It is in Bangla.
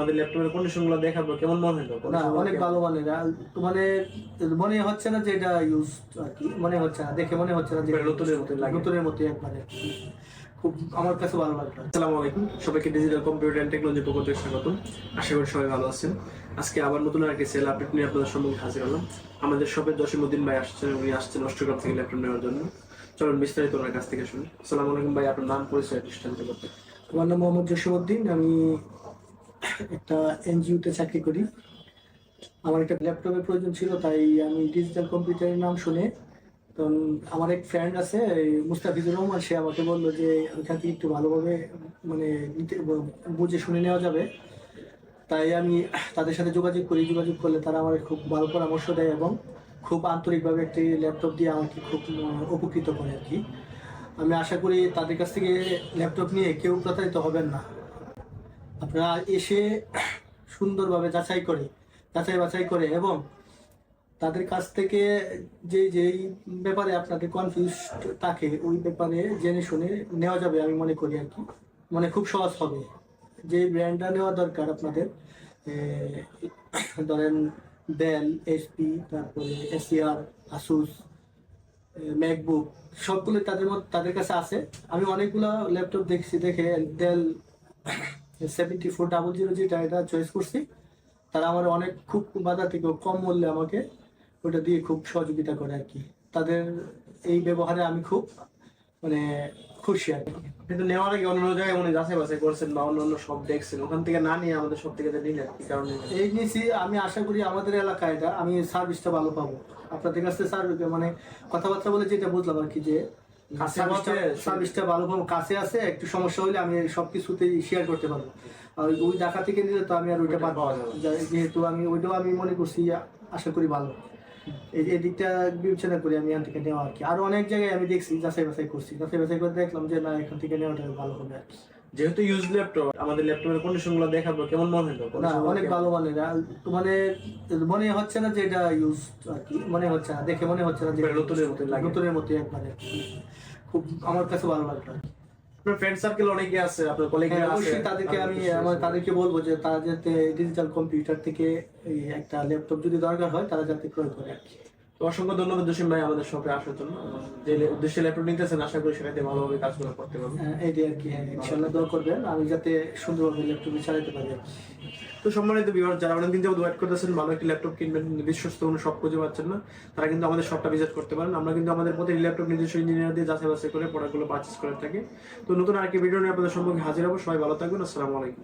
আমাদের ল্যাপটপের কন্ডিশনগুলো দেখাবো কেমন মনে হলো না অনেক ভালো আর মানে মনে হচ্ছে না যে এটা ইউজ আর কি মনে হচ্ছে না দেখে মনে হচ্ছে না যে নতুনের মতোই লাগে। নতুনের মতো খুব আমার কাছে ভালো লাগল। আসসালামু আলাইকুম সবাইকে ডিজিটাল কম্পিউটার এন্ড টেকনোলজি পক্ষ থেকে স্বাগতম। আশা করি সবাই ভালো আছেন। আজকে আবার নতুন আরেকটি সেল আপডেট নিয়ে আপনাদের সম্মুখে হাজির হলাম। আমাদের শপের জসিমুদ্দিন ভাই আসছেন উনি আসছেন অষ্টগ্রাম থেকে ল্যাপটপ নেওয়ার জন্য। চলুন বিস্তারিত ওনার কাছ থেকে শুনি। আসসালামু আলাইকুম ভাই আপনার নাম পরিচয় দৃষ্টান্ত করতে। আমার নাম মোহাম্মদ জসিমউদ্দিন আমি একটা এনজিওতে চাকরি করি। আমার একটা ল্যাপটপের প্রয়োজন ছিল, তাই আমি ডিজিটাল কম্পিউটারের নাম শুনে, তখন আমার এক ফ্রেন্ড আছে মুস্তাফিজুর রহমান, সে আমাকে বলল যে, ওইখান থেকে একটু ভালোভাবে মানে বুঝে শুনে নেওয়া যাবে। তাই আমি তাদের সাথে যোগাযোগ করি, যোগাযোগ করলে তারা আমার খুব ভালো পরামর্শ দেয় এবং খুব আন্তরিকভাবে একটি ল্যাপটপ দিয়ে আমাকে খুব উপকৃত করে আর কি। আমি আশা করি তাদের কাছ থেকে ল্যাপটপ নিয়ে কেউ প্রতারিত হবেন না। আপনারা এসে সুন্দরভাবে যাচাই করে, যাচাই বাছাই করে এবং তাদের কাছ থেকে যে যেই ব্যাপারে আপনাদের কনফিউজ থাকে, ওই ব্যাপারে জেনে শুনে নেওয়া যাবে আমি মনে করি আর কি। মানে খুব সহজ হবে। যে ব্র্যান্ডটা নেওয়া দরকার আপনাদের ধরেন ডেল এইচপি তারপরে এসিআর আসুস ম্যাকবুক সবগুলো তাদের মধ্যে তাদের কাছে আছে। আমি অনেকগুলো ল্যাপটপ দেখছি, দেখে Dell seventy four double zero যেটা এটা চয়েস করছি, তারা আমার অনেক খুব বাজার থেকে কম মূল্যে আমাকে ওটা দিয়ে খুব সহযোগিতা করে আর কি। তাদের এই ব্যবহারে আমি খুব মানে খুশি আর কি। কিন্তু নেওয়ার আগে অন্য জায়গায় উনি যাচাই বাছাই করছেন বা অন্য অন্য সব দেখছেন, ওখান থেকে না নিয়ে আমাদের সব থেকে নিলেন কি কারণে? এই নিয়েছি, আমি আশা করি আমাদের এলাকায় এটা, আমি সার্ভিসটা ভালো পাবো। আপনাদের কাছে সার্ভিস মানে কথাবার্তা বলে যেটা বুঝলাম আর কি যে সার্ভিসটা ভালো পাবো কাছে আছে একটু সমস্যা হলে আমি সব কিছুতেই শেয়ার করতে পারব। ওই ঢাকা থেকে নিলে তো আমি আর ওইটা পাবো পাওয়া যাবে যেহেতু আমি ওইটাও আমি মনে করছি আশা করি ভালো। এই এই দিকটা বিবেচনা করি আমি এখান থেকে নেওয়া আর কি। আরও অনেক জায়গায় আমি দেখছি যাচাই বাছাই করছি। যাচাই বাছাই করে দেখলাম যে না এখান থেকে নেওয়াটা ভালো হবে আর কি। যেহেতু ইউজ ল্যাপটপ আমাদের ল্যাপটপের দেখাবো কেমন মনে হলো না অনেক ভালো আর মানে মনে হচ্ছে না যে এটা ইউজ আর কি মনে হচ্ছে না দেখে মনে হচ্ছে না যে নতুনের মতোই লাগে। নতুনের মতো খুব আমার কাছে ভালো লাগল আপনার ফ্রেন্ড সার্কেল অনেকে আছে আপনার কলিগ হ্যাঁ, আছে তাদেরকে আমি আমার তাদেরকে বলব যে তারা যাতে ডিজিটাল কম্পিউটার থেকে এই একটা ল্যাপটপ যদি দরকার হয় তারা যাতে ক্রয় করে আর কি। তো অসংখ্য ধন্যবাদ জসিম ভাই আমাদের শপে আসার জন্য। যে উদ্দেশ্যে ল্যাপটপ নিতেছেন আশা করি সেটাতে ভালোভাবে কাজগুলো করতে পারবেন। হ্যাঁ, এইটাই আর কি হ্যাঁ ইনশাল্লাহ দোয়া করবেন। আমি যাতে সুন্দরভাবে ল্যাপটপে চালাতে পারি তো সম্মানিত বিভাগ যারা অনেকদিন যাবত ওয়েট করতেছেন ভালো একটি ল্যাপটপ কিনবেন বিশ্বস্ত কোনো সব খুঁজে পাচ্ছেন না তারা কিন্তু আমাদের শপটা ভিজিট করতে পারেন। আমরা কিন্তু আমাদের প্রতিটি ল্যাপটপ নিজস্ব ইঞ্জিনিয়ার দিয়ে যাচাই বাছাই করে প্রোডাক্টগুলো পারচেস করে থাকি। তো নতুন আরেকটি ভিডিও নিয়ে আপনাদের সম্মুখে হাজির হব। সবাই ভালো থাকবেন। আসসালামু আলাইকুম।